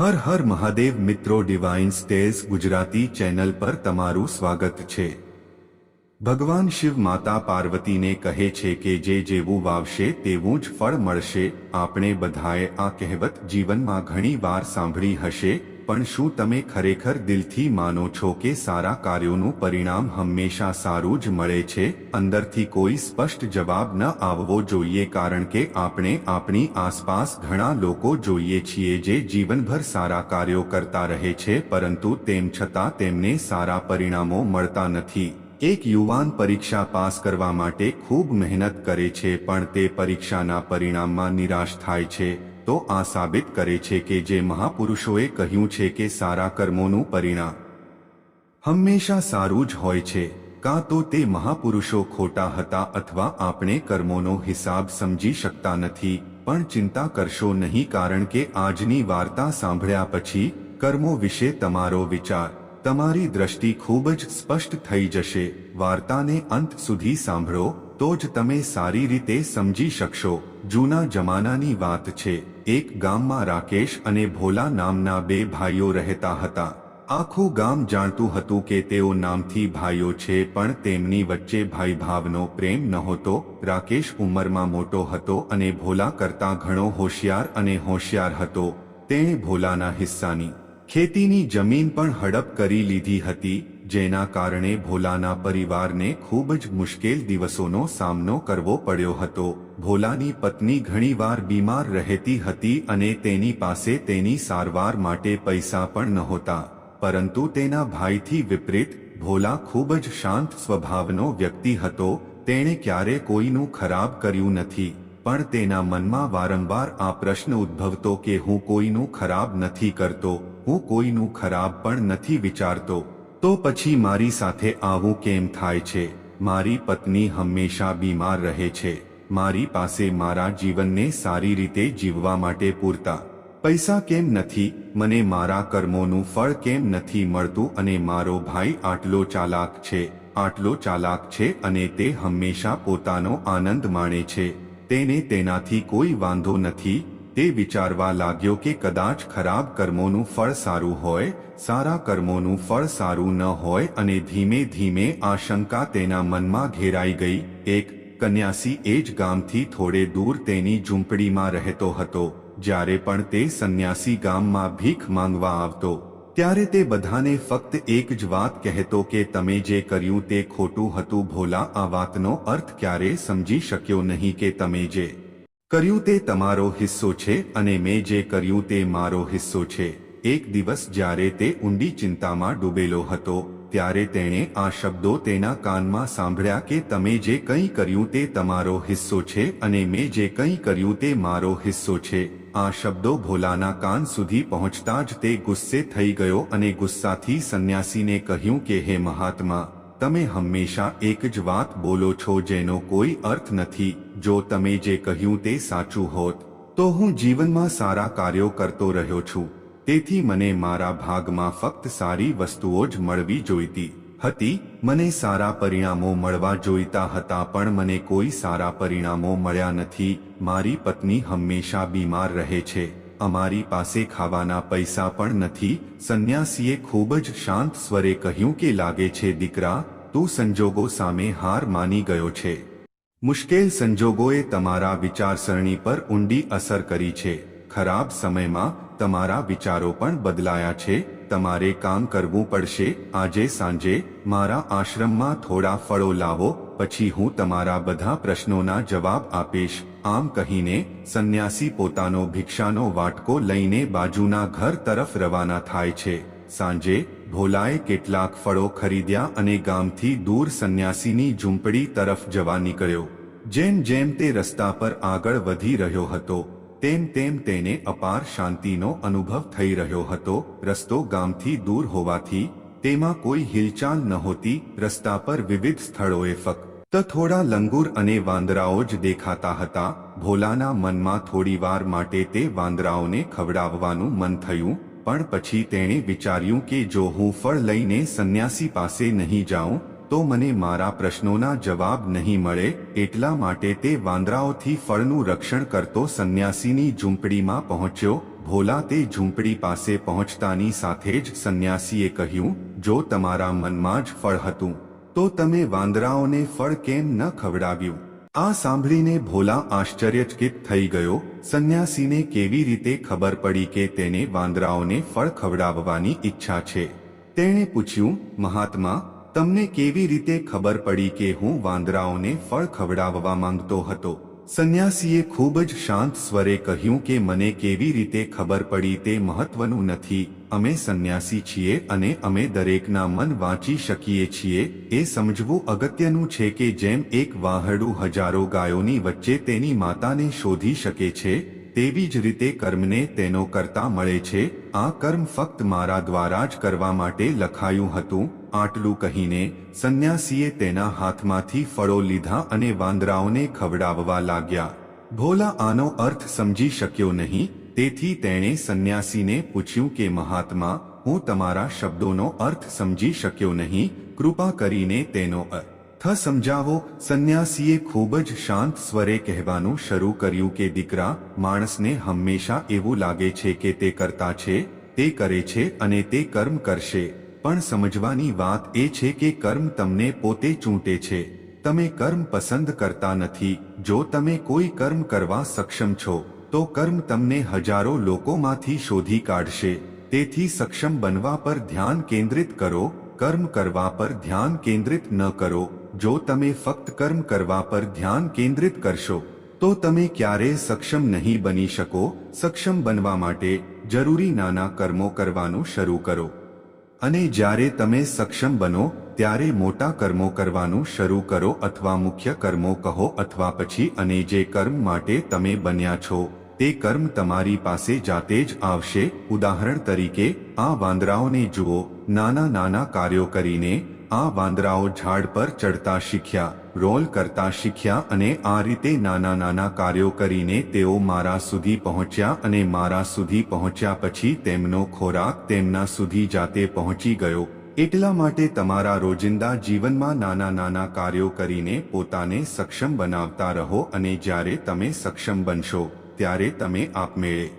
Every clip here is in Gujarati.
હર હર મહાદેવ મિત્રો ડિવાઇન સ્ટેઝ ગુજરાતી ચેનલ પર તમારું સ્વાગત છે. ભગવાન શિવ માતા પાર્વતીને કહે છે કે જે જેવું વાવશે તેવું જ ફળ મળશે. આપણે બધાએ આ કહેવત જીવનમાં ઘણી વાર સાંભળી હશે. પણ શું તમે ખરેખર દિલથી માનો છો કે સારા કાર્યોનું પરિણામ હંમેશા સારું જ મળે છે? અંદરથી કોઈ સ્પષ્ટ જવાબ ન આવવો જોઈએ કારણ કે આપણે આપણી આસપાસ ઘણા લોકો જોઈએ છીએ જે જીવનભર સારા કાર્યો કરતા રહે છે, પરંતુ તેમ છતાં તેમને સારા પરિણામો મળતા નથી. એક યુવાન પરીક્ષા પાસ કરવા માટે ખૂબ મહેનત કરે છે, પણ તે પરીક્ષાના પરિણામમાં નિરાશ થાય છે. તો આ સાબિત કરે છે કે જે મહાપુરુષોએ કહ્યું છે કે સારા કર્મોનું પરિણામ હંમેશા સારું જ હોય છે, કાં તો તે મહાપુરુષો ખોટા હતા અથવા આપણે કર્મોનો હિસાબ સમજી શકતા નથી, પણ ચિંતા કરશો નહીં કારણ કે આજની વાર્તા સાંભળ્યા પછી કર્મો વિશે તમારો વિચાર, તમારી દ્રષ્ટિ ખૂબ જ સ્પષ્ટ થઈ જશે, વાર્તાને અંત સુધી સાંભળો, તો જ તમે સારી રીતે સમજી શકશો, જૂના જમાનાની વાત છે. એક ગામમાં રાકેશ અને ભોલા નામના બે ભાઈઓ રહેતા હતા. આખું ગામ જાણતું હતું કે તેઓ નામથી ભાઈઓ છે, પણ તેમની વચ્ચે ભાઈ ભાવનો પ્રેમ નહોતો. રાકેશ ઉંમરમાં મોટો હતો અને ભોલા કરતા ઘણો હોશિયાર અને હોશિયાર હતો. તેણે ભોલાના હિસ્સાની ખેતીની જમીન પણ હડપ કરી લીધી હતી. જેના કારણે ભોલાના પરિવારને ખૂબ જ મુશ્કેલ દિવસોનો સામનો કરવો પડ્યો હતો. ભોલાની પત્ની ઘણીવાર બીમાર રહેતી હતી અને તેની પાસે તેની સારવાર માટે પૈસા પણ નહોતા. પરંતુ તેના ભાઈથી વિપરીત, ભોલા ખૂબ જ શાંત સ્વભાવનો વ્યક્તિ હતો. તેણે ક્યારે કોઈનું ખરાબ કર્યું નથી. પણ તેના મનમાં વારંવાર આ પ્રશ્ન ઉદ્ભવતો કે હું કોઈનું ખરાબ નથી કરતો, હું કોઈનું ખરાબ પણ નથી વિચારતો. તો પછી મારી સાથે આવું કેમ થાય છે? મારી પત્ની હંમેશા બીમાર રહે છે. મારી પાસે મારા જીવનને સારી રીતે જીવવા માટે પૂરતા પૈસા કેમ નથી? મને મારા કર્મોનું ફળ કેમ નથી મળતું અને મારો ભાઈ આટલો ચાલાક છે, આટલો ચાલાક છે અને તે હંમેશા પોતાનો આનંદ માણે છે. તેને તેનાથી કોઈ વાંધો નથી તે વિચારવા લાગ્યો કે કદાચ ખરાબ કર્મોનું ફળ સારું હોય, સારા કર્મોનું ફળ સારું ન હોય અને ધીમે ધીમે આ શંકા તેના મનમાં ઘેરાઈ ગઈ. એક કન્યાસી એ જ ગામથી થોડે દૂર તેની ઝૂંપડીમાં રહેતો હતો, જ્યારે પણ તે સંન્યાસી ગામમાં ભીખ માંગવા આવતો. ત્યારે તે બધાને ફક્ત એક જ વાત કહેતો કે, તમે જે કર્યું તે ખોટું હતું ભોલા, આ વાતનો અર્થ ક્યારે સમજી શક્યો નહીં કે તમે જે કર્યું તે તમારો હિસ્સો છે અને મેં જે કર્યું તે મારો હિસ્સો છે. એક દિવસ જ્યારે તે ઊંડી ચિંતામાં ડૂબેલો હતો, ત્યારે તેણે આ શબ્દો તેના કાનમાં સાંભળ્યા કે તમે જે કંઈ કર્યું તે તમારો હિસ્સો છે અને મેં જે કંઈ કર્યું તે મારો હિસ્સો છે. આ શબ્દો ભોલાના કાન સુધી પહોંચતા જ તે ગુસ્સે થઈ ગયો અને ગુસ્સાથી સંન્યાસીને કહ્યું કે, હે મહાત્મા તમે હંમેશા એક જ વાત બોલો છો જેનો કોઈ અર્થ નથી. જો તમે જે કહ્યું તે સાચું હોત, તો હું જીવનમાં સારા કાર્યો કરતો રહ્યો છું. તેથી મને મારા ભાગમાં ફક્ત સારી વસ્તુઓ જ મળવી જોઈતી હતી. મને સારા પરિણામો મળવા જોઈતા હતા, પણ મને કોઈ સારા પરિણામો મળ્યા નથી. મારી પત્ની હંમેશા બીમાર રહે છે. અમારી પાસે ખાવાના પૈસા પણ નથી. સંન્યાસીએ ખૂબ જ શાંત સ્વરે કહ્યું કે લાગે છે, દીકરા તું સંજોગો સામે હાર માની ગયો છે. મુશ્કેલ સંજોગોએ તમારા વિચારસરણી પર ઊંડી અસર કરી છે. ખરાબ સમયમાં તમારા વિચારો પણ બદલાયા છે. તમારે કામ કરવું પડશે. આજે સાંજે મારા આશ્રમમાં થોડા ફળો લાવો, પછી હું તમારા બધા પ્રશ્નોના જવાબ આપીશ. આમ કહીને સંન્યાસી પોતાનો ભિક્ષાનો વાટકો લઈને બાજુના ઘર તરફ રવાના થાય છે. સાંજે ભોલાએ કેટલાક ફળો ખરીદ્યા અને ગામથી દૂર સંન્યાસીની ઝૂંપડી તરફ જવા નીકળ્યો. જેમ જેમ તે રસ્તા પર આગળ વધી રહ્યો હતો, તેમ તેમ તેને અપાર શાંતિનો અનુભવ થઈ રહ્યો હતો. રસ્તો ગામથી દૂર હોવાથી, તેમાં કોઈ હિલચાલ નહોતી રસ્તા પર વિવિધ સ્થળોએ ફક્ત થોડા લંગુર અને વાંદરાઓ જ દેખાતા હતા. ભોલાના મનમાં થોડીવાર માટે તે વાંદરાઓને ખવડાવવાનું મન થયું પણ પછી તેણે વિચાર્યું કે જો હું ફળ લઈને સંન્યાસી પાસે નહીં જાઉં, તો મને મારા પ્રશ્નોના જવાબ નહીં મળે, એટલા માટે તે વાંદરાઓથી ફળનું રક્ષણ કરતો સંન્યાસીની ઝૂંપડીમાં પહોંચ્યો. ભોલા તે ઝૂંપડી પાસે પહોંચતાની સાથે જ સંન્યાસીએ કહ્યું, જો તમારા મનમાં જ ફળ હતું, તો તમે વાંદરાઓને ફળ કેમ ન ખવડાવ્યું? આ સાંભળીને ભોલા આશ્ચર્યચકિત થઈ ગયો. સંન્યાસીને કેવી રીતે ખબર પડી કે તેને વાંદરાઓને ફળ ખવડાવવાની ઈચ્છા છે? તેણે પૂછ્યું, મહાત્મા, તમને કેવી રીતે ખબર પડી કે હું વાંદરાઓને ફળ ખવડાવવા માંગતો હતો? સંન્યાસીએ ખૂબ જ શાંત સ્વરે કહ્યું કે મને કેવી રીતે ખબર પડી તે મહત્વનું નથી. અમે સંન્યાસી છીએ અને અમે દરેકના મન વાંચી શકીએ છીએ. એ સમજવું અગત્યનું છે કે જેમ એક વાહડું હજારો ગાયોની વચ્ચે તેની માતાને શોધી શકે છે, તેવી જ રીતે કર્મને તેનો કરતા મળે છે. આ કર્મ ફક્ત મારા દ્વારા જ કરવા માટે લખાયું હતું. આટલું કહીને સંન્યાસીએ તેના હાથમાંથી ફળો લીધા અને વાંદરાઓને ખવડાવવા લાગ્યા. ભોલા આનો અર્થ સમજી શક્યો નહીં, તેથી તેણે સંન્યાસીને પૂછ્યું કે, મહાત્મા, હું તમારા શબ્દોનો અર્થ સમજી શક્યો નહીં, કૃપા કરીને તેનો અર્થ સમજાવો. સંન્યાસીએ ખૂબ જ શાંત સ્વરે કહેવાનું શરૂ કર્યું કે, દીકરા, માણસને હંમેશા એવું લાગે છે કે તે કરતા છે, તે કરે છે અને તે કર્મ કરશે. પણ સમજવાની વાત એ છે કે કર્મ તમને પોતે ચૂંટે છે. તમે કર્મ પસંદ કરતા નથી. જો તમે કોઈ કર્મ કરવા સક્ષમ છો, તો કર્મ તમને હજારો લોકોમાંથી શોધી કાઢશે. તેથી સક્ષમ બનવા પર ધ્યાન કેન્દ્રિત કરો, કર્મ કરવા પર ધ્યાન કેન્દ્રિત ન કરો. જો તમે ફક્ત કર્મ કરવા પર ધ્યાન કેન્દ્રિત કરશો, તો તમે ક્યારેય સક્ષમ નહીં બની શકો. સક્ષમ બનવા માટે જરૂરી નાના કર્મો કરવાનું શરૂ કરો. અને જ્યારે તમે સક્ષમ બનો, ત્યારે મોટા કર્મો કરવાનું શરૂ કરો અથવા મુખ્ય કર્મો કહો અથવા પછી અને જે કર્મ માટે તમે બન્યા છો, તે કર્મ તમારી પાસે જાતે જ આવશે. ઉદાહરણ તરીકે, આ વાંદરાઓને જુઓ. નાના નાના કાર્યો કરીને આ વાંદરાઓ ઝાડ પર ચડતા શીખ્યા, રોલ કરતા શીખ્યા અને આ રીતે નાના નાના કાર્યો કરીને તેઓ મારા સુધી પહોંચ્યા અને મારા સુધી પહોંચ્યા પછી તેમનો ખોરાક તેમના સુધી જાતે પહોંચી ગયો. એટલા માટે તમારા રોજિંદા જીવનમાં નાના નાના કાર્યો કરીને પોતાને સક્ષમ બનાવતા રહો અને જ્યારે તમે સક્ષમ બનશો, ત્યારે તમે આપમેળે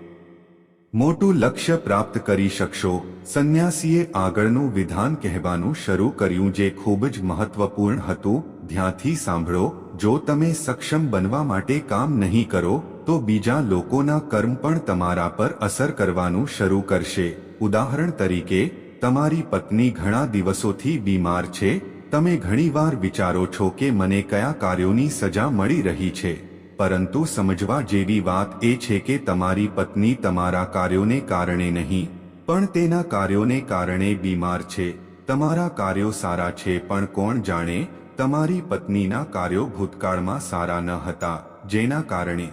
મોટું લક્ષ્ય પ્રાપ્ત કરી શકશો. સંન્યાસીએ આગળનું વિધાન કહેવાનું શરૂ કર્યું જે ખૂબ જ મહત્વપૂર્ણ હતું. ધ્યાનથી સાંભળો, જો તમે સક્ષમ બનવા માટે કામ નહીં કરો, તો બીજા લોકોના કર્મ પણ તમારા પર અસર કરવાનું શરૂ કરશે. ઉદાહરણ તરીકે, તમારી પત્ની ઘણા દિવસોથી બીમાર છે. તમે ઘણીવાર વિચારો છો કે મને કયા કાર્યોની સજા મળી રહી છે. પરંતુ સમજવા જેવી વાત એ છે કે તમારી પત્ની તમારા કાર્યોને કારણે નહીં, પણ તેના કાર્યોને કારણે બીમાર છે. તમારા કાર્યો સારા છે, પણ કોણ જાણે, તમારી પત્નીના કાર્યો ભૂતકાળમાં સારા ન હતા, જેના કારણે.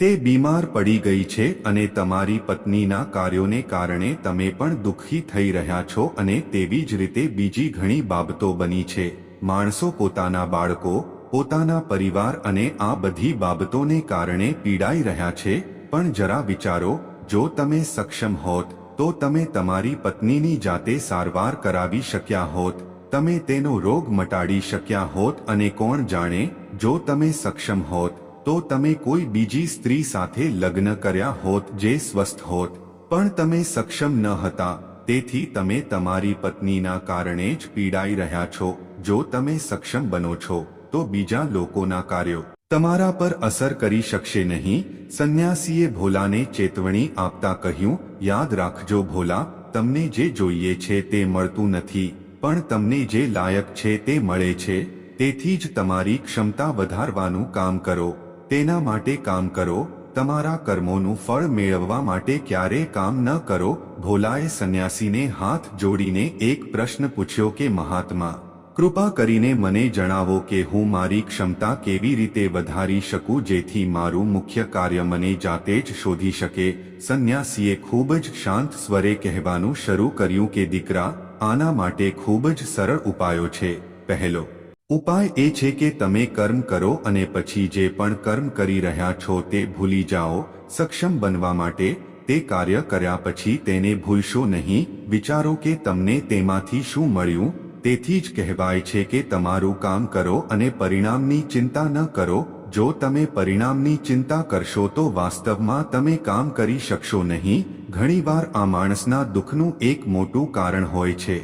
તે બીમાર પડી ગઈ છે અને તમારી પત્નીના કાર્યોને કારણે તમે પણ દુઃખી થઈ રહ્યા છો અને તેવી જ રીતે બીજી ઘણી બાબતો બની છે. માણસો પોતાના બાળકો પોતાના પરિવાર અને આ બધી બાબતોને કારણે પીડાઈ રહ્યા છે, પણ જરા વિચારો, જો તમે સક્ષમ હોત, તો તમે તમારી પત્નીની જાતે સારવાર કરાવી શક્યા હોત, તમે તેનો રોગ મટાડી શક્યા હોત અને કોણ જાણે, જો તમે સક્ષમ હોત, તો તમે કોઈ બીજી સ્ત્રી સાથે લગ્ન કર્યા હોત જે સ્વસ્થ હોત, પણ તમે સક્ષમ ન હતા, તેથી તમે તમારી પત્નીના કારણે જ પીડાઈ રહ્યા છો, જો તમે સક્ષમ બનો છો. તો બીજા લોકોના કાર્યો તમારા પર અસર કરી શકશે નહીં. સંન્યાસીએ ભોલાને ચેતવણી આપતા કહ્યું, યાદ રાખજો ભોલા, તમને જે જોઈએ છે તે મળતું નથી, પણ તમને જે લાયક છે તે મળે છે, તેથી જ તમારી ક્ષમતા વધારવાનું કામ કરો. તેના માટે કામ કરો, તમારા કર્મોનું ફળ મેળવવા માટે ક્યારે કામ ન કરો. ભોલાએ સંન્યાસીને હાથ જોડીને એક પ્રશ્ન પૂછ્યો કે, મહાત્મા કૃપા કરીને મને જણાવો કે હું મારી ક્ષમતા કેવી રીતે વધારી શકું જેથી મારું મુખ્ય કાર્ય મને જાતે જ શોધી શકે. સંન્યાસીએ ખૂબ જ શાંત સ્વરે કહેવાનું શરૂ કર્યું કે, દીકરા, આના માટે ખૂબ જ સરળ ઉપાયો છે. પહેલો ઉપાય એ છે કે તમે કર્મ કરો અને પછી જે પણ કર્મ કરી રહ્યા છો તે ભૂલી જાઓ. સક્ષમ બનવા માટે તે કાર્ય કર્યા પછી તેને ભૂલશો નહીં. વિચારો કે તમને તેમાંથી શું મળ્યું? તેથી જ કહેવાય છે કે તમારું કામ કરો અને પરિણામની ચિંતા ન કરો. જો તમે પરિણામની ચિંતા કરશો તો વાસ્તવમાં તમે કામ કરી શકશો નહીં. ઘણીવાર આ માણસના દુઃખનું એક મોટું કારણ હોય છે.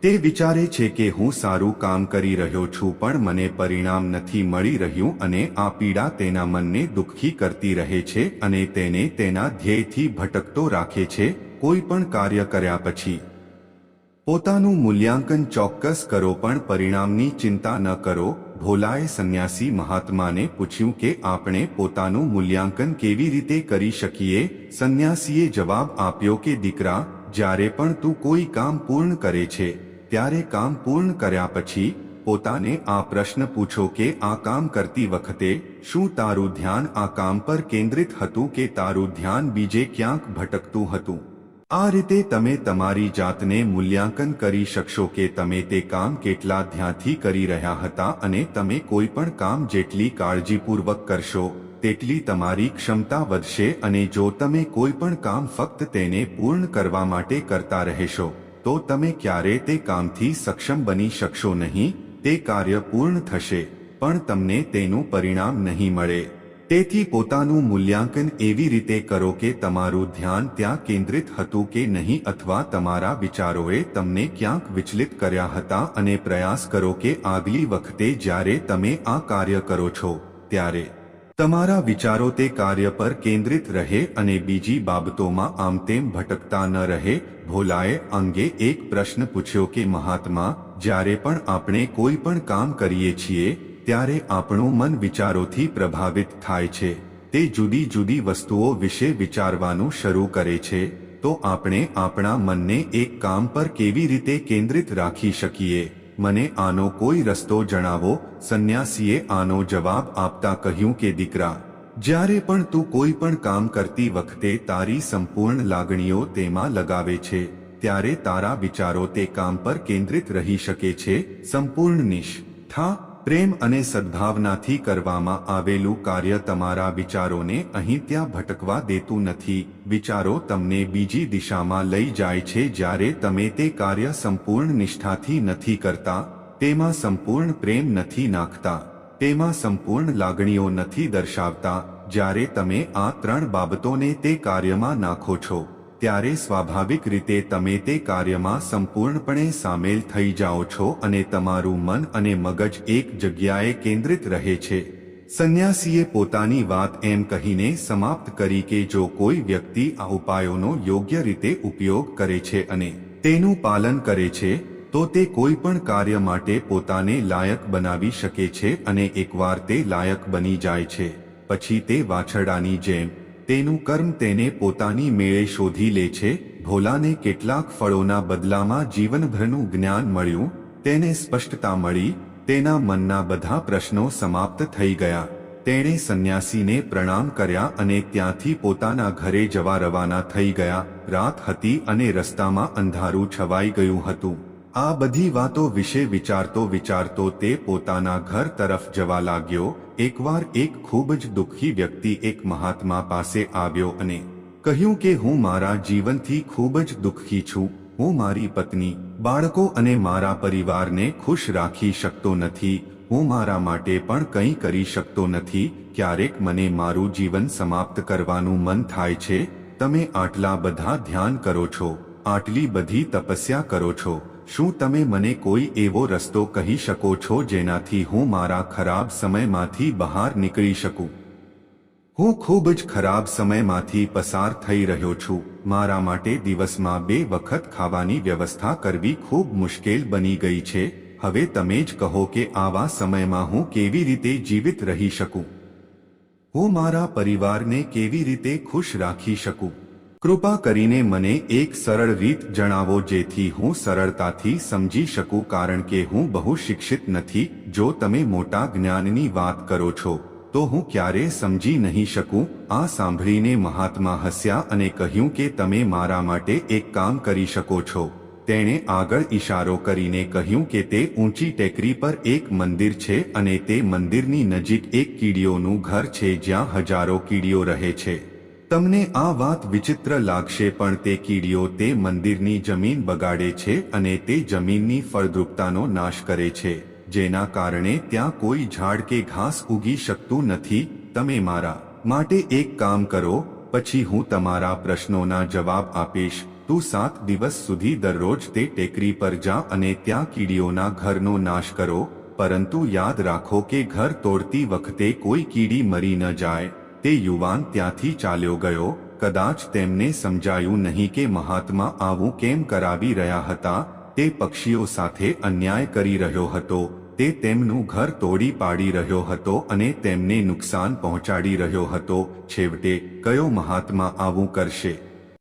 તે વિચારે છે કે હું સારું કામ કરી રહ્યો છું પણ મને પરિણામ નથી મળી રહ્યું અને આ પીડા તેના મનને દુઃખી કરતી રહે છે અને તેને તેના ધ્યેયથી ભટકતો રાખે છે. કોઈ પણ કાર્ય કર્યા પછી પોતાનું મૂલ્યાંકન ચોક્કસ કરો પણ પરિણામની ચિંતા ન કરો, ભોલાએ સંન્યાસી મહાત્માને પૂછ્યું કે આપણે પોતાનું મૂલ્યાંકન કેવી રીતે કરી શકીએ? સંન્યાસીએ જવાબ આપ્યો કે, દીકરા, જ્યારે પણ તું કોઈ કામ પૂર્ણ કરે છે, ત્યારે કામ પૂર્ણ કર્યા પછી પોતાને આ પ્રશ્ન પૂછો કે, આ કામ કરતી વખતે શું તારું ધ્યાન આ કામ પર કેન્દ્રિત હતું કે તારું ધ્યાન બીજે ક્યાંક ભટકતું હતું? આ રીતે તમે તમારી જાતને મૂલ્યાંકન કરી શકશો કે તમે તે કામ કેટલા ધ્યાનથી કરી રહ્યા હતા અને તમે કોઈ પણ કામ જેટલી કાળજીપૂર્વક કરશો, તેટલી તમારી ક્ષમતા વધશે અને જો તમે કોઈ પણ કામ ફક્ત તેને પૂર્ણ કરવા માટે કરતા રહેશો, તો તમે ક્યારે તે કામથી સક્ષમ બની શકશો નહીં, તે કાર્ય પૂર્ણ થશે, પણ તમને તેનું પરિણામ નહીં મળે. તેથી પોતાનું મૂલ્યાંકન એવી રીતે કરો કે તમારું ધ્યાન ત્યાં કેન્દ્રિત હતું કે નહીં અથવા તમારા વિચારોએ તમને ક્યાંક વિચલિત કર્યા હતા અને પ્રયાસ કરો કે આગલી વખતે જ્યારે તમે આ કાર્ય કરો છો, ત્યારે. તમારા વિચારો તે કાર્ય પર કેન્દ્રિત રહે અને બીજી બાબતોમાં આમ તેમ ભટકતા ન રહે, ભોલાએ અંગે એક પ્રશ્ન પૂછ્યો કે મહાત્મા, જ્યારે પણ આપણે કોઈ પણ કામ કરીએ છીએ ત્યારે આપણું મન વિચારોથી પ્રભાવિત થાય છે. તે જુદી જુદી વસ્તુઓ વિશે વિચારવાનું શરૂ કરે છે, તો આપણે આપણા મનને એક કામ પર કેવી રીતે કેન્દ્રિત રાખી શકીએ? મને આનો કોઈ રસ્તો જણાવો, સંન્યાસીએ આનો જવાબ આપતા કહ્યું કે, દીકરા, જ્યારે પણ તું કોઈ પણ કામ કરતી વખતે તારી સંપૂર્ણ લાગણીઓ તેમાં લગાવે છે, ત્યારે તારા વિચારો તે કામ પર કેન્દ્રિત રહી શકે છે, સંપૂર્ણ નિષ્ઠા પ્રેમ અને સદભાવનાથી કરવામાં આવેલું કાર્ય તમારા વિચારોને અહીં ત્યાં ભટકવા દેતું નથી. વિચારો તમને બીજી દિશામાં લઈ જાય છે જ્યારે તમે તે કાર્ય સંપૂર્ણ નિષ્ઠાથી નથી કરતા, તેમાં સંપૂર્ણ પ્રેમ નથી નાખતા, તેમાં સંપૂર્ણ લાગણીઓ નથી દર્શાવતા, જ્યારે તમે આ ત્રણ બાબતોને તે કાર્યમાં નાખો છો. ત્યારે સ્વાભાવિક રીતે તમે તે કાર્યમાં સંપૂર્ણપણે સામેલ થઈ જાઓ છો અને તમારું મન અને મગજ એક જગ્યાએ કેન્દ્રિત રહે છે. સંન્યાસીએ પોતાની વાત એમ કહીને સમાપ્ત કરી કે જો કોઈ વ્યક્તિ આ ઉપાયોનો યોગ્ય રીતે ઉપયોગ કરે છે અને તેનું પાલન કરે છે, તો તે કોઈ પણ કાર્ય માટે પોતાને લાયક બનાવી શકે છે અને એકવાર તે લાયક બની જાય છે, પછી તે વાછરડાની જેમ તેનું કર્મ તેને પોતાની મેળે શોધી લે છે. ભોલાને કેટલાક ફળોના બદલામાં જીવનભરનું જ્ઞાન મળ્યું. તેને સ્પષ્ટતા મળી. તેના મનના બધા પ્રશ્નો સમાપ્ત થઈ ગયા. તેણે સંન્યાસીને પ્રણામ કર્યા અને ત્યાંથી પોતાના ઘરે જવા રવાના થઈ ગયા. રાત હતી અને રસ્તામાં અંધારું છવાઈ ગયું હતું. આ બધી વાતો વિશે વિચારતો વિચારતો તે પોતાના ઘર તરફ જવા લાગ્યો. એકવાર એક ખૂબ જ દુઃખી વ્યક્તિ એક મહાત્મા પાસે આવ્યો અને કહ્યું કે હું મારા જીવનથી ખૂબ જ દુઃખી છું. હું મારી પત્ની, બાળકો અને મારા પરિવારને ખુશ રાખી શકતો નથી. હું મારા માટે પણ કંઈ કરી શકતો નથી. ક્યારેક મને મારું જીવન સમાપ્ત કરવાનું મન થાય છે. તમે આટલા બધા ધ્યાન કરો છો. આટલી બધી તપસ્યા કરો છો. શું તમે મને કોઈ એવો રસ્તો કહી શકો છો જેનાથી હું મારા ખરાબ સમયમાંથી બહાર નીકળી શકું? હું ખૂબ જ ખરાબ સમયમાંથી પસાર થઈ રહ્યો છું. મારા માટે દિવસમાં બે વખત ખાવાની વ્યવસ્થા કરવી ખૂબ મુશ્કેલ બની ગઈ છે. હવે તમે જ કહો કે આવા સમયમાં હું કેવી રીતે જીવિત રહી શકું? હું મારા પરિવારને કેવી રીતે ખુશ રાખી શકું? કૃપા કરીને મને એક સરળ રીત જણાવો જેથી હું સરળતાથી સમજી શકું કારણ કે હું બહુ શિક્ષિત નથી. જો તમે મોટા જ્ઞાનની વાત કરો છો, તો હું ક્યારે સમજી નહીં શકું. આ સાંભળીને મહાત્મા હસ્યા અને કહ્યું કે તમે મારા માટે એક કામ કરી શકો છો. તેણે આગળ ઈશારો કરીને કહ્યું કે તે ઊંચી ટેકરી પર એક મંદિર છે અને તે મંદિરની નજીક એક કીડીઓનું ઘર છે જ્યાં હજારો કીડીઓ રહે છે. તમને આ વાત વિચિત્ર લાગશે પણ તે કીડીઓ તે મંદિરની જમીન બગાડે છે અને તે જમીનની ફળદ્રુપતાનો નાશ કરે છે, જેના કારણે ત્યાં કોઈ ઝાડ કે ઘાસ ઉગી શકતું નથી, તમે મારા માટે એક કામ કરો, પછી હું તમારા પ્રશ્નોના જવાબ આપીશ, તું સાત દિવસ સુધી દરરોજ તે ટેકરી પર જા અને ત્યાં કીડીઓના ઘરનો નાશ કરો, પરંતુ યાદ રાખો કે ઘર તોડતી વખતે કોઈ કીડી મરી ન જાય. તે યુવાન ત્યાંથી ચાલ્યો ગયો, કદાચ તેમને સમજાયું નહીં કે મહાત્મા આવું કેમ કરાવી રહ્યા હતા, તે પક્ષીઓ સાથે અન્યાય કરી રહ્યો હતો, તે તેમનું ઘર તોડી પાડી રહ્યો હતો અને તેમને નુકસાન પહોંચાડી રહ્યો હતો, છેવટે કયો મહાત્મા આવું કરશે?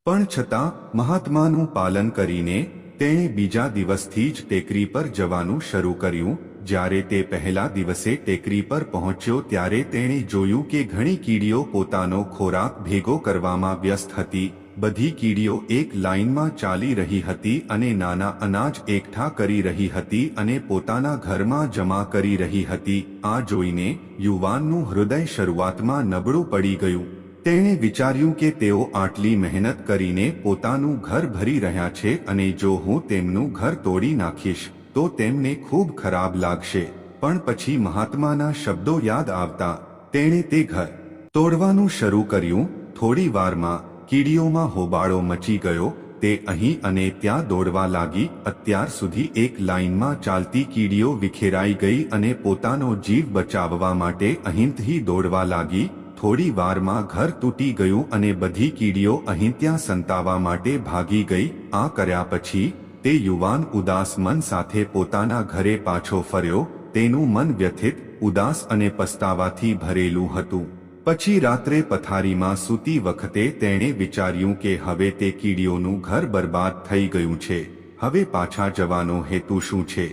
પણ છતાં, મહાત્માનું પાલન કરીને, તેણે બીજા દિવસથી જ ટેકરી પર જવાનું શરૂ કર્યું જ્યારે તે પહેલા દિવસે ટેકરી પર પહોંચ્યો ત્યારે તેણે જોયું કે ઘણી કીડીઓ પોતાનો ખોરાક ભેગો કરવામાં વ્યસ્ત હતી. બધી કીડીઓ એક લાઇનમાં ચાલી રહી હતી અને નાના અનાજ એકઠા કરી રહી હતી અને પોતાના ઘરમાં જમા કરી રહી હતી. આ જોઈને યુવાનનું હૃદય શરૂઆતમાં નબળું પડી ગયું. તેણે વિચાર્યું કે તેઓ આટલી મહેનત કરીને પોતાનું ઘર ભરી રહ્યા છે અને જો હું તેમનું ઘર તોડી નાખીશ તો તેમને ખૂબ ખરાબ લાગશે. પણ પછી મહાત્માના શબ્દો યાદ આવતા, તેણે તે ઘર તોડવાનું શરૂ કર્યું. થોડી વારમાં કીડીઓમાં હોબાળો મચી ગયો. તે અહીં અને ત્યાં દોડવા લાગી. અત્યાર સુધી એક લાઇનમાં ચાલતી કીડીઓ વિખેરાઈ ગઈ અને પોતાનો જીવ બચાવવા માટે અહીંથી દોડવા લાગી. થોડી વારમાં ઘર તૂટી ગયું અને બધી કીડીઓ અહીં ત્યાં સંતાવા માટે ભાગી ગઈ. આ કર્યા પછી તે યુવાન ઉદાસ મન સાથે પોતાના ઘરે પાછો ફર્યો, તેનું મન વ્યથિત, ઉદાસ અને પસ્તાવાથી ભરેલું હતું. પછી રાત્રે પથારીમાં સૂતી વખતે તેણે વિચાર્યું કે હવે તે કીડીઓનું ઘર બરબાદ થઈ ગયું છે. હવે પાછા જવાનો હેતુ શું છે?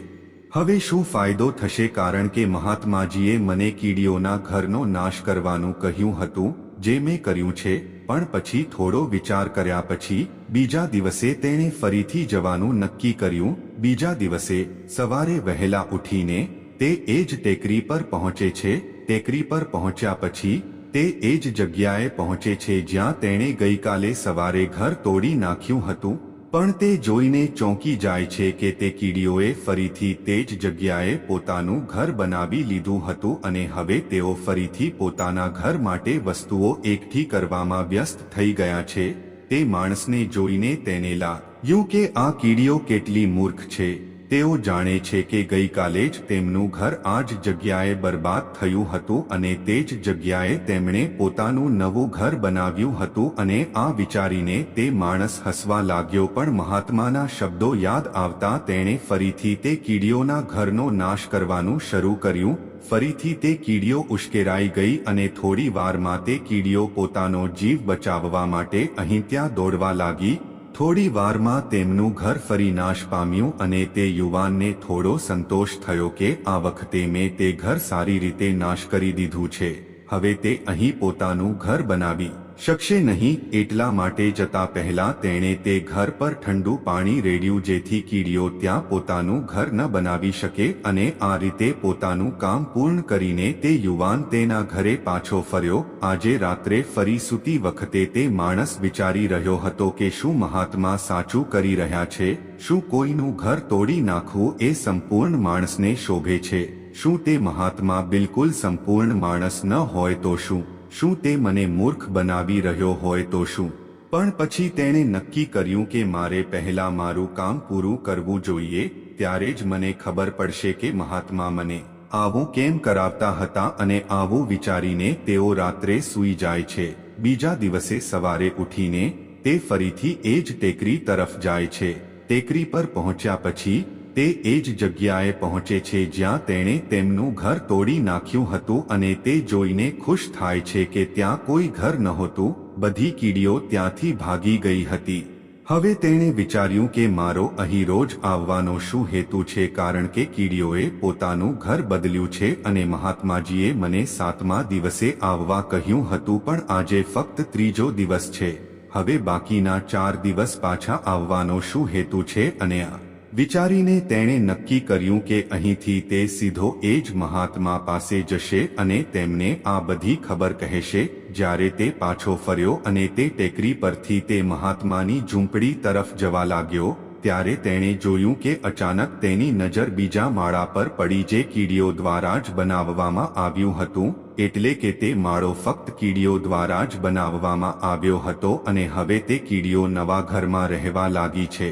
હવે શું ફાયદો થશે કારણ કે મહાત્માજીએ મને કીડીઓના ઘરનો નાશ કરવાનું કહ્યું હતું, જે મેં કર્યું છે? પણ પછી થોડો વિચાર કર્યા પછી, બીજા દિવસે તેણે ફરીથી જવાનું નક્કી કર્યું. બીજા દિવસે, સવારે વહેલા ઉઠીને, તે એ જ ટેકરી પર પહોંચે છે. ટેકરી પર પહોંચ્યા પછી, તે એ જ જગ્યાએ પહોંચે છે જ્યાં તેણે ગઈકાલે સવારે ઘર તોડી નાખ્યું હતું. પણ તે જોઈને ચોંકી જાય છે કે તે કીડીઓએ ફરીથી તે જ જગ્યાએ પોતાનું ઘર બનાવી લીધું હતું અને હવે તેઓ ફરીથી પોતાના ઘર માટે વસ્તુઓ એકઠી કરવામાં વ્યસ્ત થઈ ગયા છે. તે માણસને જોઈને તેને લાગ્યું કે આ કીડીઓ કેટલી મૂર્ખ છે? તેઓ જાણે છે કે ગઈકાલે જ તેમનું ઘર આ જ જગ્યાએ બરબાદ થયું હતું અને તે જ જગ્યાએ તેમણે પોતાનું નવું ઘર બનાવ્યું હતું અને આ વિચારીને તે માણસ હસવા લાગ્યો પણ મહાત્માના શબ્દો યાદ આવતા તેણે ફરીથી તે કીડીઓના ઘરનો નાશ કરવાનું શરૂ કર્યું. ફરીથી તે કીડીઓ ઉશ્કેરાઈ ગઈ અને થોડી વારમાં તે કીડીઓ પોતાનો જીવ બચાવવા માટે અહીં ત્યાં દોડવા લાગી. થોડી વારમાં તેમનું ઘર ફરી નાશ પામ્યું અને તે યુવાનને થોડો સંતોષ થયો કે આ વખતે મેં તે ઘર સારી રીતે નાશ કરી દીધું છે. હવે તે અહીં પોતાનું ઘર બનાવી શકશે નહીં એટલા માટે જતા પહેલા તેણે તે ઘર પર ઠંડુ પાણી રેડ્યું જેથી કીડીઓ ત્યાં પોતાનું ઘર ન બનાવી શકે અને આ રીતે પોતાનું કામ પૂર્ણ કરીને તે યુવાન તેના ઘરે પાછો ફર્યો. આજે રાત્રે ફરી સૂતી વખતે તે માણસ વિચારી રહ્યો હતો કે શું મહાત્મા સાચું કરી રહ્યા છે, શું કોઈનું ઘર તોડી નાખવું એ સંપૂર્ણ માણસને શોભે છે, શું તે મહાત્મા બિલકુલ સંપૂર્ણ માણસ ન હોય તો શું? શું તે મને મૂર્ખ બનાવી રહ્યો હોય તો શું? પણ પછી તેણે નક્કી કર્યું કે મારે પહેલા મારું કામ પૂરું કરવું જોઈએ, ત્યારે જ મને ખબર પડશે કે મહાત્મા મને આવું કેમ કરાવતા હતા અને આવું વિચારીને તેઓ રાત્રે સૂઈ જાય છે. બીજા દિવસે સવારે ઉઠીને તે ફરીથી એ જ ટેકરી તરફ જાય છે. ટેકરી પર પહોંચ્યા પછી તે એ જ જગ્યાએ પહોંચે છે જ્યાં તેણે તેમનું ઘર તોડી નાખ્યું હતું અને તે જોઈને ખુશ થાય છે કે ત્યાં કોઈ ઘર નહોતું, બધી કીડીઓ ત્યાંથી ભાગી ગઈ હતી. હવે તેણે વિચાર્યું કે મારો અહીં રોજ આવવાનો શું હેતુ છે કારણ કે કીડીઓએ પોતાનું ઘર બદલ્યું છે અને મહાત્માજીએ મને સાતમા દિવસે આવવા કહ્યું હતું પણ આજે ફક્ત ત્રીજો દિવસ છે. હવે બાકીના ચાર દિવસ પાછા આવવાનો શું હેતુ છે અને આ વિચારીને તેણે નક્કી કર્યું કે અહીંથી તે સીધો એ જ મહાત્મા પાસે જશે અને તેમને આ બધી ખબર કહેશે, જ્યારે તે પાછો ફર્યો અને તે ટેકરી પરથી તે મહાત્માની ઝૂંપડી તરફ જવા લાગ્યો, ત્યારે તેણે જોયું કે અચાનક તેની નજર બીજા માળા પર પડી જે કીડીઓ દ્વારા જ બનાવવામાં આવ્યું હતું, એટલે કે તે માળો ફક્ત કીડીઓ દ્વારા જ બનાવવામાં આવ્યો હતો અને હવે તે કીડીઓ નવા ઘરમાં રહેવા લાગી છે.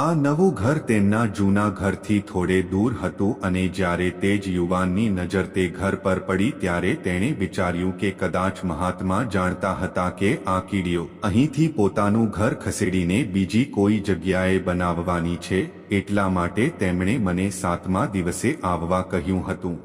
આ નવું ઘર તેમના જૂના ઘરથી થોડે દૂર હતું અને જ્યારે તે જ યુવાનની નજર તે ઘર પર પડી ત્યારે તેણે વિચાર્યું કે કદાચ મહાત્મા જાણતા હતા કે આ કીડીઓ અહીંથી પોતાનું ઘર ખસેડીને બીજી કોઈ જગ્યાએ બનાવવાની છે, એટલા માટે તેમણે મને સાતમા દિવસે આવવા કહ્યું હતું.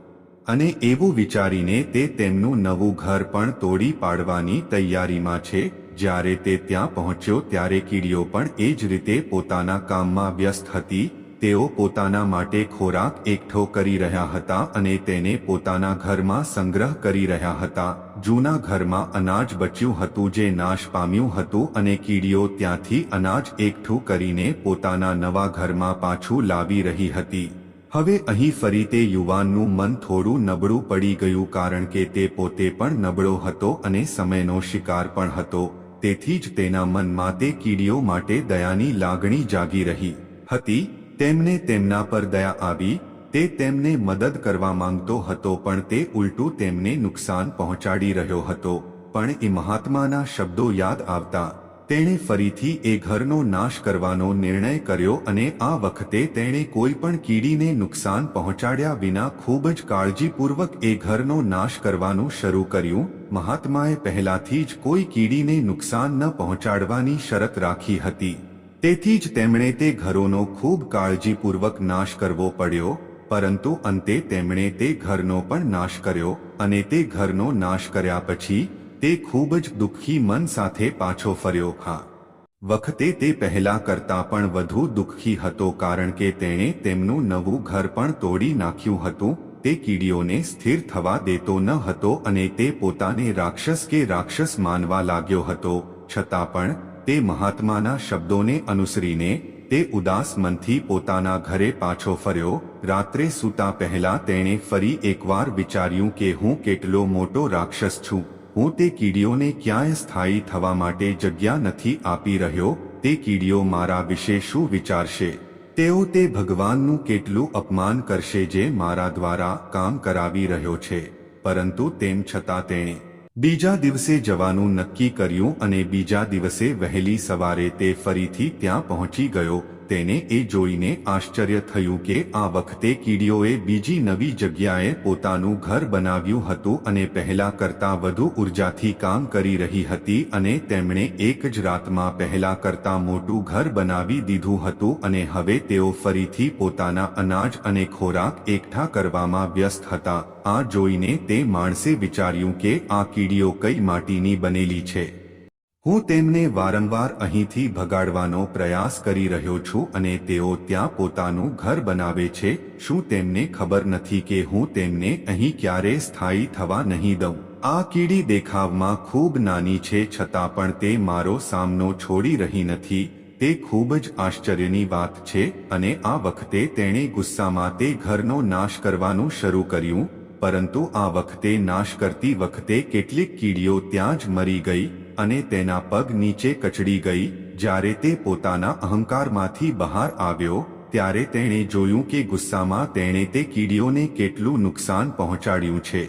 અને એવું વિચારીને તે તેમનું નવું ઘર પણ તોડી પાડવાની તૈયારીમાં છે જ્યારે તે ત્યાં પહોંચ્યો ત્યારે કીડીઓ પણ એ જ રીતે પોતાના કામમાં વ્યસ્ત હતી. તેઓ પોતાના માટે ખોરાક એકઠો કરી રહ્યા હતા અને તેને પોતાના ઘરમાં સંગ્રહ કરી રહ્યા હતા. જૂના ઘરમાં અનાજ બચ્યું હતું જે નાશ પામ્યું હતું અને કીડીઓ ત્યાંથી અનાજ એકઠું કરીને પોતાના નવા ઘરમાં પાછું લાવી રહી હતી. હવે અહીં ફરી તે યુવાનનું મન થોડું નબળું પડી ગયું કારણ કે તે પોતે પણ નબળો હતો અને સમયનો શિકાર પણ હતો. તેથી જ તેના મનમાં તે કીડીઓ માટે દયાની લાગણી જાગી રહી હતી. તેમને તેમના પર દયા આવી, તે તેમને મદદ કરવા માંગતો હતો પણ તે ઉલટું તેમને નુકસાન પહોંચાડી રહ્યો હતો. પણ એ મહાત્માના શબ્દો યાદ આવતા તેણે ફરીથી એ ઘરનો નાશ કરવાનો નિર્ણય કર્યો અને આ વખતે તેણે કોઈ પણ કીડીને નુકસાન પહોંચાડ્યા વિના ખૂબ જ કાળજીપૂર્વક એ ઘરનો નાશ કરવાનું શરૂ કર્યું. મહાત્માએ પહેલાથી જ કોઈ કીડીને નુકસાન ન પહોંચાડવાની શરત રાખી હતી. તેથી જ તેમણે તે ઘરોનો ખૂબ કાળજીપૂર્વક નાશ કરવો પડ્યો, પરંતુ અંતે તેમણે તે ઘરનો પણ નાશ કર્યો અને તે ઘરનો નાશ કર્યા પછી તે ખૂબ જ દુઃખી મન સાથે પાછો ફર્યો હા. વખતે તે પહેલા કરતા પણ વધુ દુઃખી હતો કારણ કે તેણે તેમનું નવું ઘર પણ તોડી નાખ્યું હતું, તે કીડીઓને સ્થિર થવા દેતો ન હતો અને તે પોતાને રાક્ષસ કે રાક્ષસ માનવા લાગ્યો હતો, છતાં પણ, તે મહાત્માના શબ્દોને અનુસરીને, તે ઉદાસ મનથી પોતાના ઘરે પાછો ફર્યો, રાત્રે સૂતા પહેલા તેણે ફરી એકવાર વિચાર્યું કે હું કેટલો મોટો રાક્ષસ છું. હું તે કીડીઓને ક્યાંય સ્થાયી થવા માટે જગ્યા નથી આપી રહ્યો, તે કીડીઓ મારા વિશે શું વિચારશે? તેઓ તે ભગવાનનું કેટલું અપમાન કરશે જે મારા દ્વારા કામ કરાવી રહ્યો છે, પરંતુ તેમ છતાં તેણે બીજા દિવસે જવાનું નક્કી કર્યું અને બીજા દિવસે વહેલી સવારે તે ફરીથી ત્યાં પહોંચી ગયો તેને એ જોઈને આશ્ચર્ય થયું કે આ વખતે કીડીઓએ બીજી નવી જગ્યાએ પોતાનું ઘર બનાવ્યું હતું અને પહેલા કરતા વધુ ઉર્જાથી કામ કરી રહી હતી અને તેમણે એક જ રાતમાં પહેલા કરતા મોટું ઘર બનાવી દીધું હતું અને હવે તેઓ ફરીથી પોતાના અનાજ અને ખોરાક એકઠા કરવામાં વ્યસ્ત હતા. આ જોઈને તે માણસે વિચાર્યું કે આ કીડીઓ કઈ માટીની બનેલી છે? હું તેમને વારંવાર અહીંથી ભગાડવાનો પ્રયાસ કરી રહ્યો છું અને તેઓ ત્યાં પોતાનું ઘર બનાવે છે, શું તેમને ખબર નથી કે હું તેમને અહીં ક્યારે સ્થાયી થવા નહીં દઉં. આ કીડી દેખાવમાં ખૂબ નાની છે, છતાં પણ તે મારો સામનો છોડી રહી નથી. તે ખૂબ જ આશ્ચર્યની વાત છે અને આ વખતે તેણે ગુસ્સામાં તે ઘરનો નાશ કરવાનું શરૂ કર્યું, પરંતુ આ વખતે નાશ કરતી વખતે કેટલીક કીડીઓ ત્યાં જ મરી ગઈ. અને તેના પગ નીચે કચડી ગઈ. જ્યારે તે પોતાના અહંકારમાંથી બહાર આવ્યો, ત્યારે તેણે જોયું કે ગુસ્સામાં તેણે તે કીડીઓને કેટલું નુકસાન પહોંચાડ્યું છે.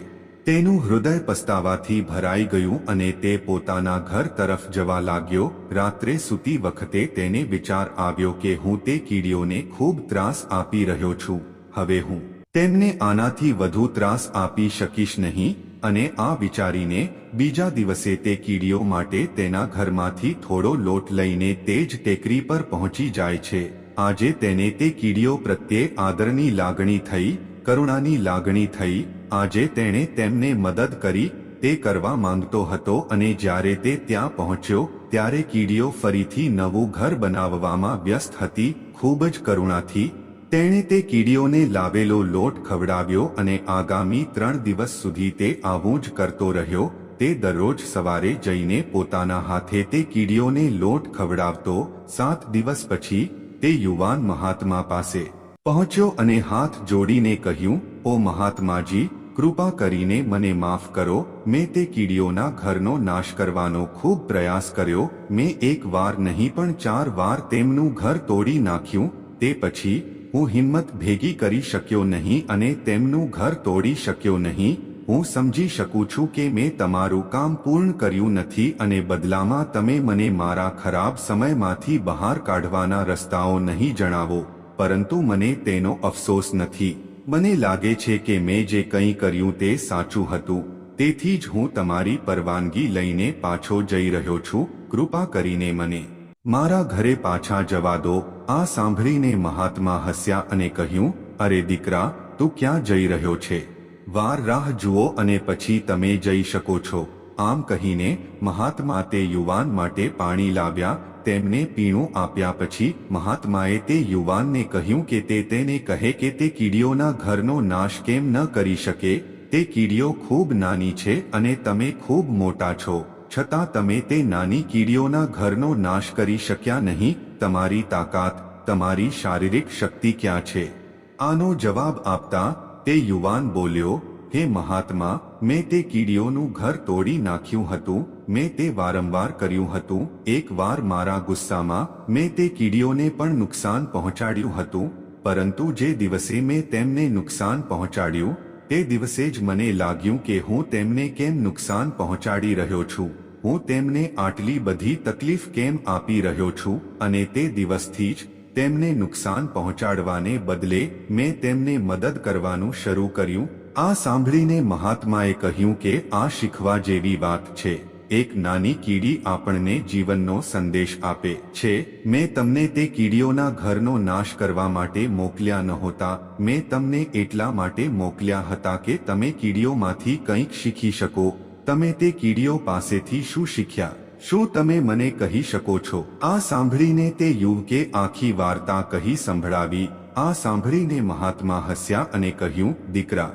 તેનું હૃદય પસ્તાવાથી ભરાઈ ગયું અને તે પોતાના ઘર તરફ જવા લાગ્યો. રાત્રે સૂતી વખતે તેને વિચાર આવ્યો કે હું તે કીડીઓને ખૂબ ત્રાસ આપી રહ્યો છું. હવે હું તેમને આનાથી વધુ ત્રાસ આપી શકીશ નહીં. અને આ વિચારીને બીજા દિવસે તે કીડીઓ માટે તેના ઘરમાંથી થોડો લોટ લઈને તે જ ટેકરી પર પહોંચી જાય છે. આજે તેને તે કીડીઓ પ્રત્યે આદરની લાગણી થઈ, કરુણાની લાગણી થઈ. આજે તેણે તેમને મદદ કરી, તે કરવા માંગતો હતો અને જ્યારે તે ત્યાં પહોંચ્યો, ત્યારે કીડીઓ ફરીથી નવું ઘર બનાવવામાં વ્યસ્ત હતી, ખૂબ જ કરુણાથી તેણે તે કીડીઓને લાવેલો લોટ ખવડાવ્યો અને આગામી ત્રણ દિવસ સુધી તે આવું જ કરતો રહ્યો. તે દરરોજ સવારે જઈને પોતાના હાથે તે કીડીઓને લોટ ખવડાવતો સાત દિવસ પછી તે યુવાન મહાત્મા પાસે પહોંચ્યો અને હાથ જોડીને કહ્યું, ઓ મહાત્માજી, કૃપા કરીને મને માફ કરો. મેં તે કીડીઓના ઘરનો નાશ કરવાનો ખૂબ પ્રયાસ કર્યો. મેં એક વાર નહીં પણ ચાર વાર તેમનું ઘર તોડી નાખ્યું. તે પછી હું હિંમત ભેગી કરી શક્યો નહીં અને તેમનું ઘર તોડી શક્યો નહીં, હું સમજી શકું છું કે મેં તમારું કામ પૂર્ણ કર્યું નથી અને બદલામાં તમે મને મારા ખરાબ સમયમાંથી બહાર કાઢવાના રસ્તાઓ નહીં જણાવો, પરંતુ મને તેનો અફસોસ નથી. મને લાગે છે કે મેં જે કંઈ કર્યું તે સાચું હતું, તેથી જ હું તમારી પરવાનગી લઈને પાછો જઈ રહ્યો છું, કૃપા કરીને મને મારા ઘરે પાછા જવા દો. આ સાંભળીને મહાત્મા હસ્યા અને કહ્યું, અરે દીકરા, તું ક્યાં જઈ રહ્યો છે? વાર રાહ જુઓ અને પછી તમે જઈ શકો છો. આમ કહીને મહાત્મા તે યુવાન માટે પાણી લાવ્યા, તેમને પીણું આપ્યા પછી મહાત્માએ તે યુવાનને કહ્યું કે તે તેને કહે કે તે કીડીઓના ઘરનો નાશ કેમ ન કરી શકે? તે કીડીઓ ખૂબ નાની છે અને તમે ખૂબ મોટા છો. છતાં તમે તે નાની કીડીઓના ઘરનો નાશ કરી શક્યા નહીં, તમારી તાકાત, તમારી શારીરિક શક્તિ ક્યાં છે? આનો જવાબ આપતા તે યુવાન બોલ્યો, હે મહાત્મા, મેં તે કીડીઓનું ઘર તોડી નાખ્યું હતું, મેં તે વારંવાર કર્યું હતું, એક વાર મારા ગુસ્સામાં મેં તે કીડીઓને પણ નુકસાન પહોંચાડ્યું હતું, પરંતુ જે દિવસે મેં તેમને નુકસાન પહોંચાડ્યું, તે દિવસે જ મને લાગ્યું કે હું તેમને કેમ નુકસાન પહોંચાડી રહ્યો છું. હું તેમને આટલી બધી તકલીફ કેમ આપી રહ્યો છું અને તે દિવસથી જ તેમને નુકસાન પહોંચાડવાને બદલે મેં તેમને મદદ કરવાનું શરૂ કર્યું. આ સાંભળીને મહાત્માએ કહ્યું કે આ શીખવા જેવી વાત છે. એક નાની કીડી આપણને જીવનનો સંદેશ આપે છે. મેં તમને તે કીડીઓના ઘરનો નાશ કરવા માટે મોકલ્યા નહોતા. મેં તમને એટલા માટે મોકલ્યા હતા કે તમે કીડીઓમાંથી કંઈક શીખી શકો. તમે તે કીડીઓ પાસેથી શું શીખ્યા? શું તમે મને કહી શકો છો? આ સાંભળીને તે યુવકે આખી વાર્તા કહી સંભળાવી. આ સાંભળીને મહાત્મા હસ્યા અને કહ્યું, દીકરા,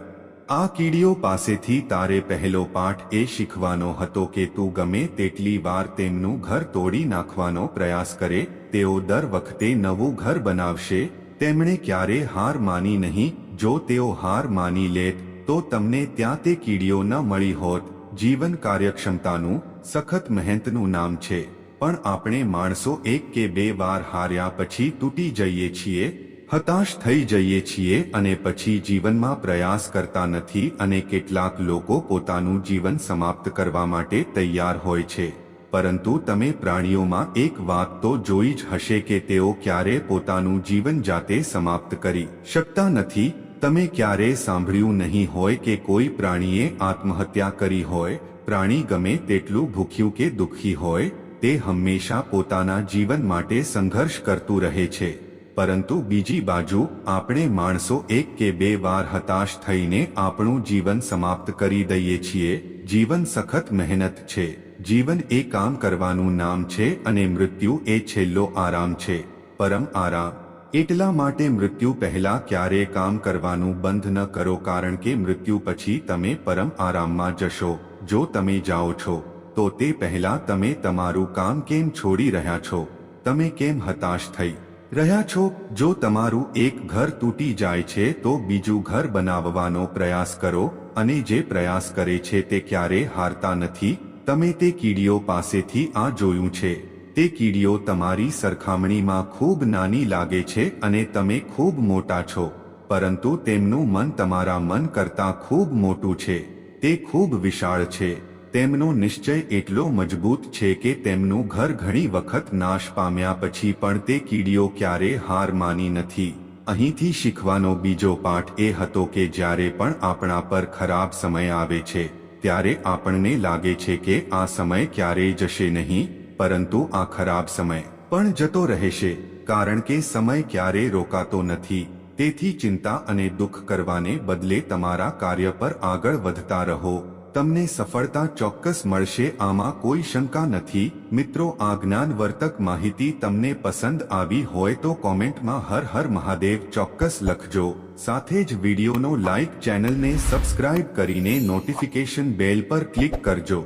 આ કીડીઓ પાસેથી તારે પહેલો પાઠ એ શીખવાનો હતો કે તું ગમે તેટલી વાર તેમનું ઘર તોડી નાખવાનો પ્રયાસ કરે, તેઓ દર વખતે નવું ઘર બનાવશે. તેમણે ક્યારે હાર માની નહીં. જો તેઓ હાર માની લેત, તો તમને ત્યાં તે કીડીઓ ન મળી હોત. જીવન કાર્યક્ષમતાનું, સખત મહેનતનું નામ છે. પણ આપણે માણસો એક કે બે વાર હાર્યા પછી તૂટી જઈએ છીએ, હતાશ થઈ જઈએ છીએ અને પછી જીવનમાં પ્રયાસ કરતા નથી અને કેટલાક લોકો પોતાનું જીવન સમાપ્ત કરવા માટે તૈયાર હોય છે. પરંતુ તમે પ્રાણીઓમાં એક વાત તો જોઈ જ હશે કે તેઓ ક્યારે પોતાનું જીવન જાતે સમાપ્ત કરી શકતા નથી તમે ક્યારેય સાંભળ્યું નહીં હોય કે કોઈ પ્રાણીએ આત્મહત્યા કરી હોય, પ્રાણી ગમે તેટલું ભૂખ્યું કે દુઃખી હોય, તે હંમેશા પોતાના જીવન માટે સંઘર્ષ કરતું રહે છે. પરંતુ બીજી બાજુ, આપણે માણસો એક કે બે વાર હતાશ થઈને આપણું જીવન સમાપ્ત કરી દઈએ છીએ. જીવન સખત મહેનત છે. જીવન એ કામ કરવાનું નામ છે અને મૃત્યુ એ છેલ્લો આરામ છે. પરમ આરામ. એટલા માટે મૃત્યુ પહેલા ક્યારે કામ કરવાનું બંધ ન કરો કારણ કે મૃત્યુ પછી તમે પરમ આરામમાં જશો. જો તમે જાઓ છો, તો તે પહેલા તમે તમારું કામ કેમ છોડી રહ્યા છો? તમે કેમ હતાશ થઈ રહ્યા છો? જો તમારું એક ઘર તૂટી જાય છે, તો બીજું ઘર બનાવવાનો પ્રયાસ કરો, અને જે પ્રયાસ કરે છે તે ક્યારે હારતા નથી? તમે તે કીડીઓ પાસેથી આ જોયું છે. તે કીડીઓ તમારી સરખામણીમાં ખૂબ નાની લાગે છે અને તમે ખૂબ મોટા છો, પરંતુ તેમનું મન તમારા મન કરતાં ખૂબ મોટું છે. તે ખૂબ વિશાળ છે. તેમનો નિશ્ચય એટલો મજબૂત છે કે તેમનું ઘર ઘણી વખત નાશ પામ્યા પછી પણ તે કીડીઓ ક્યારે હાર માની નથી. અહીંથી શીખવાનો બીજો પાઠ એ હતો કે જ્યારે પણ આપણા પર ખરાબ સમય આવે છે, ત્યારે આપણને લાગે છે કે આ સમય ક્યારેય જશે નહીં પરંતુ આ ખરાબ સમય પણ જતો રહેશે, કારણ કે સમય ક્યારેય રોકાતો નથી. તેથી ચિંતા અને દુઃખ કરવાને બદલે તમારા કાર્ય પર આગળ વધતા રહો. તમને સફળતા ચોક્કસ મળશે, આમાં કોઈ શંકા નથી. મિત્રો, આ જ્ઞાનવર્તક માહિતી તમને પસંદ આવી હોય તો કોમેન્ટમાં હર હર મહાદેવ ચોક્કસ લખજો. સાથે જ વિડીયોનો લાઇક ચેનલને સબસ્ક્રાઇબ કરીને નોટિફિકેશન બેલ પર ક્લિક કરજો.